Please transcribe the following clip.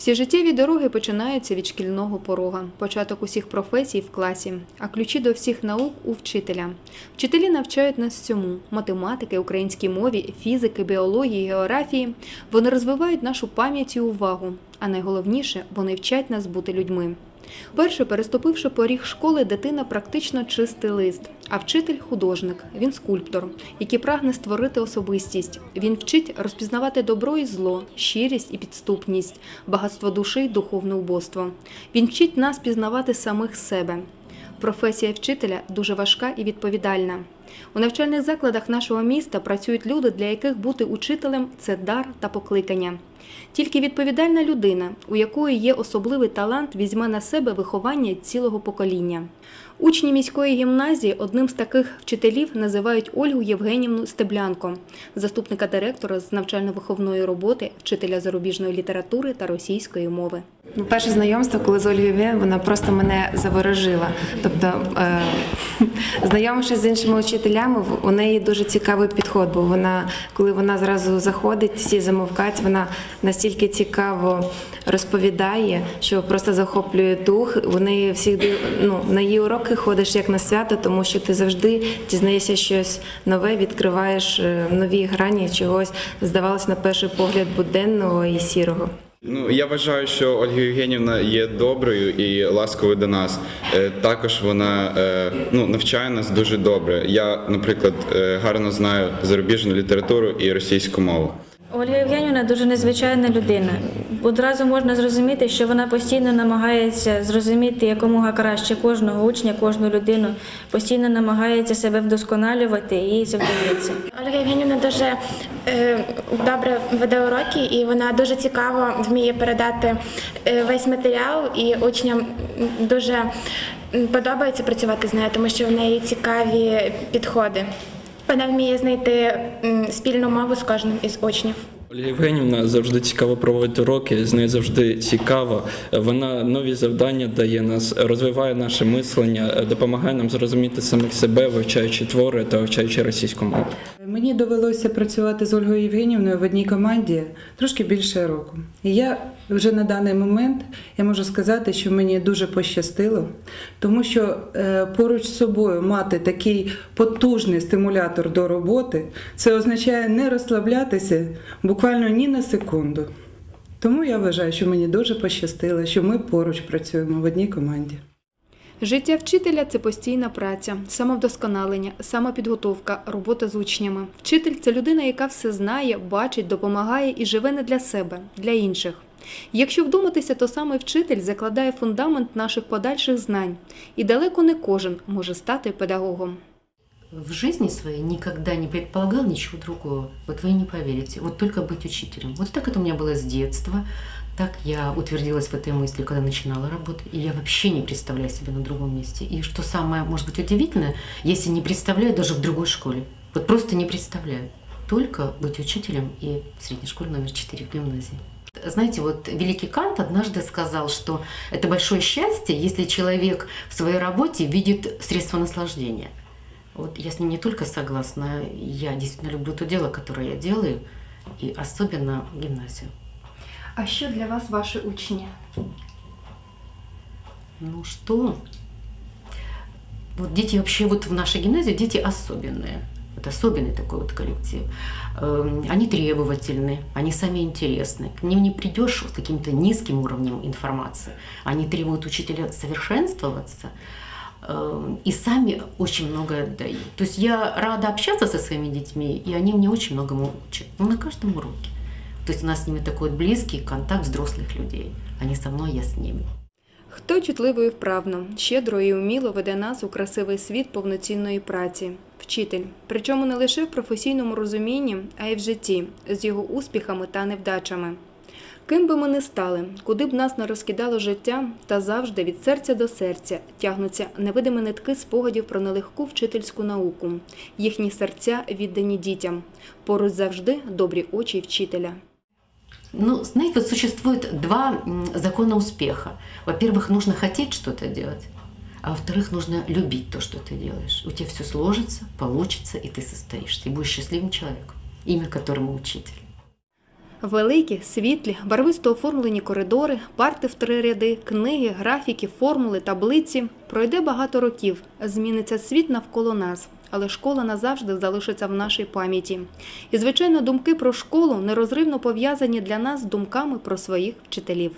Всі життєві дороги починаються від шкільного порога, початок усіх професій в класі, а ключі до всіх наук у вчителя. Вчителі навчають нас всьому: математики, українській мові, фізики, біології, географії. Вони розвивають нашу пам'ять і увагу. А найголовніше, вони вчать нас бути людьми. Перше, переступивши поріг школи, дитина практично чистий лист, а вчитель художник, він скульптор, який прагне створити особистість. Він вчить розпізнавати добро і зло, щирість і підступність, багатство душі й духовне убоство. Він вчить нас пізнавати самих себе. Професія вчителя дуже важка і відповідальна. У навчальних закладах нашого міста працюють люди, для яких бути учителем це дар та покликання. Тільки відповідальна людина, у якої є особливий талант, візьме на себе виховання цілого покоління. Учні міської гімназії одним з таких вчителів називають Ольгу Євгенівну Стеблянко, заступника директора з навчально-виховної роботи, вчителя зарубіжної літератури та російської мови. Ну, Перше знайомство, коли з Ольгою Євгенівною, вона просто мене заворожила. Тобто, е, знайомившись з іншими учителями, в- у неї дуже цікавий підход, бо вона, коли вона зразу заходить, всі замовкають, вона настільки цікаво розповідає, що просто захоплює дух. Вони всіх див- ну, на її уроки ходиш як на свято, тому що ти завжди дізнаєшся щось нове, відкриваєш е, нові грані чогось, здавалось, на перший погляд буденного і сірого. Ну я вважаю, що Ольга Євгенівна є доброю і ласковою до нас. Е, Також вона е, ну, навчає нас дуже добре. Я, наприклад, е, гарно знаю зарубіжну літературу і російську мову. Ольга Євгенівна дуже незвичайна людина. Одразу можна зрозуміти, що вона постійно намагається зрозуміти якомога краще кожного учня, кожну людину, постійно намагається себе вдосконалювати і їй це вдається. Ольга Євгенівна дуже е, добре веде уроки, і вона дуже цікаво вміє передати е, весь матеріал, і учням дуже подобається працювати з нею, тому що в неї цікаві підходи. Вона вміє знайти спільну мову з кожним із учнів. Ольга Євгенівна завжди цікаво проводить уроки, з нею завжди цікаво. Вона нові завдання дає нас, розвиває наше мислення, допомагає нам зрозуміти самих себе, вивчаючи твори та вивчаючи російську мову. Мені довелося працювати з Ольгою Євгенівною в одній команді трошки більше року. І я вже на даний момент я можу сказати, що мені дуже пощастило, тому що е, поруч з собою мати такий потужний стимулятор до роботи, це означає не розслаблятися буквально ні на секунду. Тому я вважаю, що мені дуже пощастило, що ми поруч працюємо в одній команді. Життя вчителя це постійна праця, самовдосконалення, самопідготовка, робота з учнями. Вчитель це людина, яка все знає, бачить, допомагає і живе не для себе, для інших. Якщо вдуматися, то саме вчитель закладає фундамент наших подальших знань, і далеко не кожен може стати педагогом. в жизни своей никогда не предполагал ничего другого. Вот вы не поверите. Вот только быть учителем. Вот так это у меня было с детства. Так я утвердилась в этой мысли, когда начинала работать. И я вообще не представляю себя на другом месте. И что самое, может быть, удивительное, если не представляю даже в другой школе. Вот просто не представляю. Только быть учителем и в средней школе номер 4 в гимназии. Знаете, вот великий Кант однажды сказал, что это большое счастье, если человек в своей работе видит средства наслаждения. Вот я с ним не только согласна, я действительно люблю то дело, которое я делаю, и особенно гимназию. А що для вас ваші учні? Ну что? Вот дети вообще, вот в нашей гимназии дети особенные. Вот особенный такой вот коллектив. Эм, Они требовательны, они сами интересны. К ним не придешь с каким-то низким уровнем информации. Они требуют учителя совершенствоваться эм, и сами очень многое отдают. То есть я рада общаться со своими детьми, и они мне очень многому учат. Ну, на каждом уроке. То есть у нас с ними такой близкий контакт взрослых людей. Они со мной, я с ними. Хто чутливо і вправно, щедро і уміло веде нас у красивий світ повноцінної праці. Вчитель, причому не лише в професійному розумінні, а й в житті, з його успіхами та невдачами. Ким би ми не стали, куди б нас не розкидало життя, та завжди від серця до серця тягнуться невидимі нитки спогадів про нелегку вчительську науку, їхні серця віддані дітям. Поруч завжди добрі очі вчителя. Ну, знаете, вот существует два закона успеха. Во-первых, нужно хотеть что-то делать, а во-вторых, нужно любить то, что ты делаешь. У тебя все сложится, получится, и ты состоишься, и будешь счастливым человеком, имя которому учитель. Великі, світлі, барвисто оформлені коридори, парти в три ряди, книги, графіки, формули, таблиці. Пройде багато років, зміниться світ навколо нас, але школа назавжди залишиться в нашій пам'яті. І, звичайно, думки про школу нерозривно пов'язані для нас з думками про своїх вчителів.